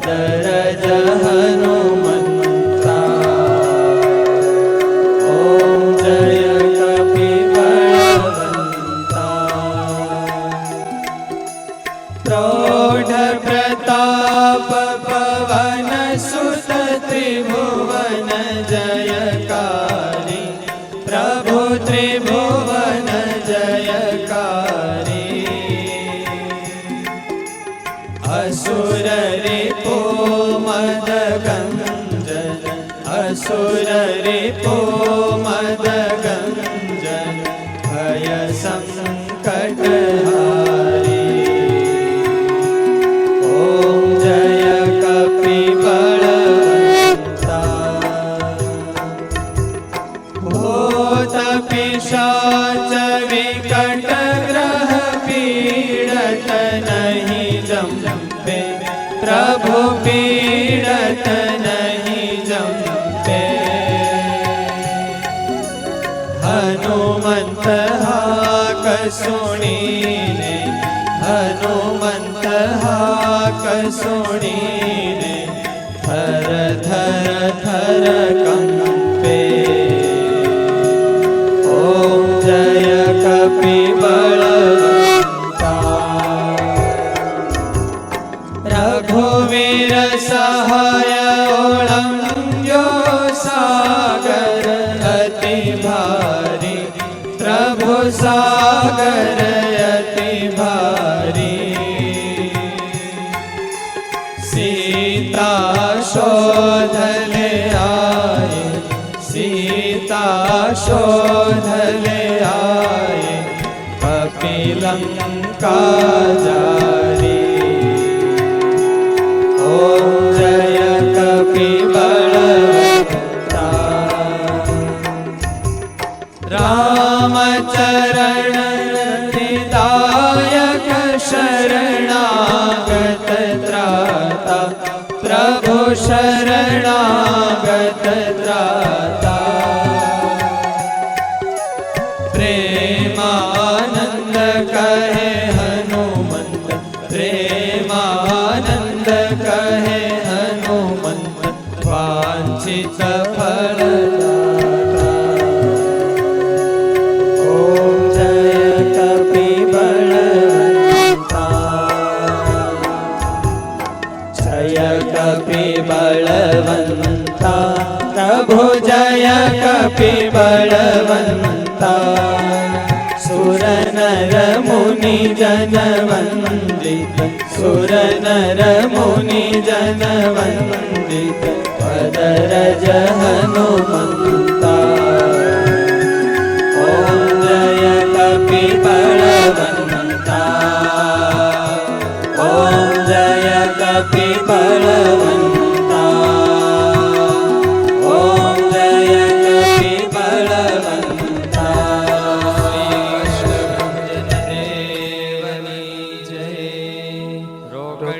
દરજ હનુમંતા ઓમ જય પ્રૌઢ પ્રતાપ પવન સુત ત્રિભુવન જય असुर रिपो मद गञ्जन असुर रिपो मद गञ्जन भय सङ्कट હનુમંત હા કસોણીને હનુમંત હા કસોણીને થર થર થર સાગર અતિ ભારી સીતા શોધલે આય સીતા શોધલે આય કપિલંકા रामचरण हृदायक शरणागत त्राता प्रभु शरणागत त्राता प्रेमानन्द कहे कपिबलवन्ता प्रभु जय कपिबलवन्ता सुर नर मुनि जन वन्दित सुर नर मुनि जन वन्दित पदरज हनुमन्ता